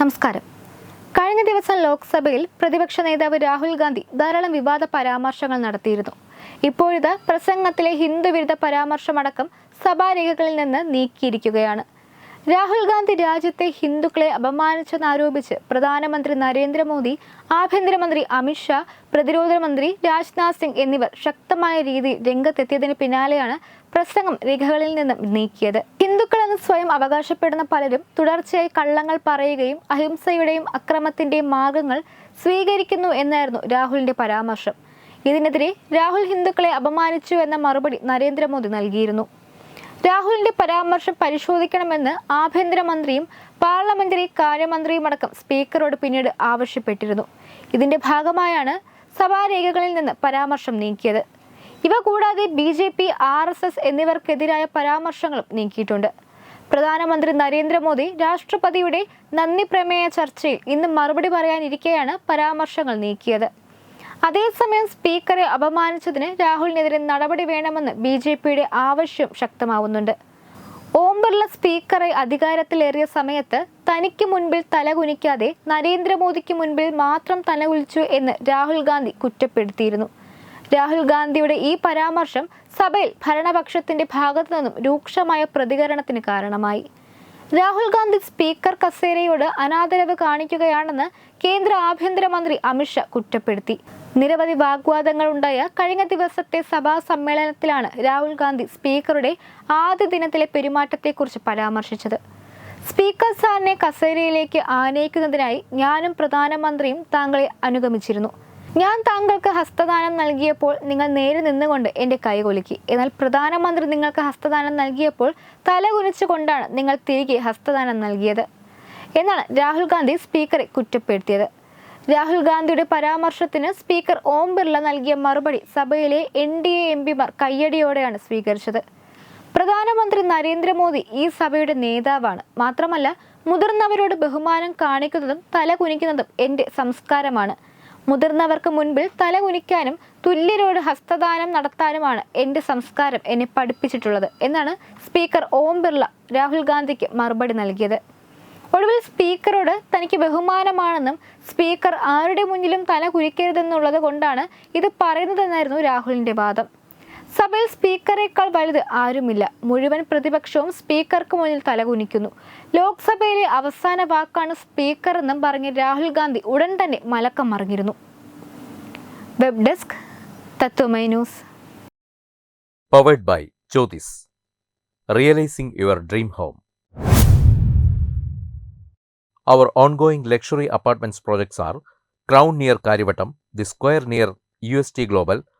നമസ്കാരം. കഴിഞ്ഞ ദിവസം ലോക്സഭയിൽ പ്രതിപക്ഷ നേതാവ് രാഹുൽ ഗാന്ധി ധാരാളം വിവാദ പരാമർശങ്ങൾ നടത്തിയിരുന്നു. ഇപ്പോഴിത് പ്രസംഗത്തിലെ ഹിന്ദുവിരുദ്ധ പരാമർശമടക്കം സഭാരേഖകളിൽ നിന്ന് നീക്കിയിരിക്കുകയാണ്. രാഹുൽ ഗാന്ധി രാജ്യത്തെ ഹിന്ദുക്കളെ അപമാനിച്ചെന്നാരോപിച്ച് പ്രധാനമന്ത്രി നരേന്ദ്രമോദി ആഭ്യന്തരമന്ത്രി അമിത്ഷാ പ്രതിരോധ മന്ത്രി രാജ്നാഥ് സിംഗ് എന്നിവർ ശക്തമായ രീതിയിൽ രംഗത്തെത്തിയതിന് പിന്നാലെയാണ് പ്രസംഗം രേഖകളിൽ നിന്നും നീക്കിയത്. സ്വയം അവകാശപ്പെടുന്ന പലരും തുടർച്ചയായി കള്ളങ്ങൾ പറയുകയും അഹിംസയുടെയും അക്രമത്തിന്റെയും മാർഗങ്ങൾ സ്വീകരിക്കുന്നു എന്നായിരുന്നു രാഹുലിന്റെ പരാമർശം. ഇതിനെതിരെ രാഹുൽ ഹിന്ദുക്കളെ അപമാനിച്ചു എന്ന മറുപടി നരേന്ദ്രമോദി നൽകിയിരുന്നു. രാഹുലിന്റെ പരാമർശം പരിശോധിക്കണമെന്ന് ആഭ്യന്തരമന്ത്രിയും പാർലമെന്ററി കാര്യമന്ത്രിയുമടക്കം സ്പീക്കറോട് പിന്നീട് ആവശ്യപ്പെട്ടിരുന്നു. ഇതിന്റെ ഭാഗമായാണ് സഭാരേഖകളിൽ നിന്ന് പരാമർശം നീക്കിയത്. ഇവ കൂടാതെ B J P R S S എന്നിവർക്കെതിരായ പരാമർശങ്ങളും നീക്കിയിട്ടുണ്ട്. പ്രധാനമന്ത്രി നരേന്ദ്രമോദി രാഷ്ട്രപതിയുടെ നന്ദി പ്രമേയ ചർച്ചയിൽ ഇന്ന് മറുപടി പറയാനിരിക്കെയാണ് പരാമർശങ്ങൾ നീക്കിയത്. അതേസമയം സ്പീക്കറെ അപമാനിച്ചതിന് രാഹുലിനെതിരെ നടപടി വേണമെന്ന് ബി ജെ പിയുടെ ആവശ്യം ശക്തമാവുന്നുണ്ട്. ഓം ബിർള സ്പീക്കറെ അധികാരത്തിലേറിയ സമയത്ത് തനിക്ക് മുൻപിൽ തലകുനിക്കാതെ നരേന്ദ്രമോദിക്ക് മുൻപിൽ മാത്രം തലകുലിച്ചു എന്ന് രാഹുൽ ഗാന്ധി കുറ്റപ്പെടുത്തിയിരുന്നു. രാഹുൽ ഗാന്ധിയുടെ ഈ പരാമർശം സഭയിൽ ഭരണപക്ഷത്തിന്റെ ഭാഗത്തു നിന്നും രൂക്ഷമായ പ്രതികരണത്തിന് കാരണമായി. രാഹുൽ ഗാന്ധി സ്പീക്കർ കസേരയോട് അനാദരവ് കാണിക്കുകയാണെന്ന് കേന്ദ്ര ആഭ്യന്തരമന്ത്രി അമിത്ഷാ കുറ്റപ്പെടുത്തി. നിരവധി വാഗ്വാദങ്ങൾ ഉണ്ടായ കഴിഞ്ഞ ദിവസത്തെ സഭാ സമ്മേളനത്തിലാണ് രാഹുൽ ഗാന്ധി സ്പീക്കറുടെ ആദ്യ ദിനത്തിലെ പെരുമാറ്റത്തെക്കുറിച്ച് പരാമർശിച്ചത്. സ്പീക്കർ സാറിനെ കസേരയിലേക്ക് ആനയിക്കുന്നതിനായി ഞാനും പ്രധാനമന്ത്രിയും താങ്കളെ അനുഗമിച്ചിരുന്നു. ഞാൻ താങ്കൾക്ക് ഹസ്തദാനം നൽകിയപ്പോൾ നിങ്ങൾ നേരെ നിന്നുകൊണ്ട് എന്റെ കൈ കൊലുക്കി. എന്നാൽ പ്രധാനമന്ത്രി നിങ്ങൾക്ക് ഹസ്തദാനം നൽകിയപ്പോൾ തല കുനിച്ചുകൊണ്ടാണ് നിങ്ങൾ തിരികെ ഹസ്തദാനം നൽകിയത്. എന്നാണ് രാഹുൽ ഗാന്ധി സ്പീക്കറെ കുറ്റപ്പെടുത്തിയത്. രാഹുൽ ഗാന്ധിയുടെ പരാമർശത്തിന് സ്പീക്കർ ഓം ബിർള നൽകിയ മറുപടി സഭയിലെ എൻ ഡി എ എം പിമാർ കയ്യടിയോടെയാണ് സ്വീകരിച്ചത്. പ്രധാനമന്ത്രി നരേന്ദ്രമോദി ഈ സഭയുടെ നേതാവാണ്. മാത്രമല്ല മുതിർന്നവരോട് ബഹുമാനം കാണിക്കുന്നതും തല കുനിക്കുന്നതും എന്റെ സംസ്കാരമാണ്. മുതിർന്നവർക്ക് മുൻപിൽ തല കുനിക്കാനും തുല്യരോട് ഹസ്തദാനം നടത്താനുമാണ് എന്റെ സംസ്കാരം എന്നെ പഠിപ്പിച്ചിട്ടുള്ളത് എന്നാണ് സ്പീക്കർ ഓം ബിർള രാഹുൽ ഗാന്ധിക്ക് മറുപടി നൽകിയത്. ഒടുവിൽ സ്പീക്കറോട് തനിക്ക് ബഹുമാനമാണെന്നും സ്പീക്കർ ആരുടെ മുന്നിലും തല കുനിക്കരുതെന്നുള്ളത് കൊണ്ടാണ് ഇത് പറയുന്നതെന്നായിരുന്നു രാഹുലിന്റെ വാദം. സഭയിൽ സ്പീക്കറേക്കാൾ വലുത് ആരുമില്ല. മുഴുവൻ പ്രതിപക്ഷവും സ്പീക്കർക്ക് മുന്നിൽ തലകുനിക്കുന്നു. ലോക്സഭയിലെ അവസാന വാക്കാണ് സ്പീക്കർ എന്നും പറഞ്ഞ് രാഹുൽ ഗാന്ധി ഉടൻ തന്നെ മലക്കം മറിഞ്ഞിരുന്നു. Web desk Tatwamayi news. Luxury apartment projects R crown near Karyavattam the square near U S T Crown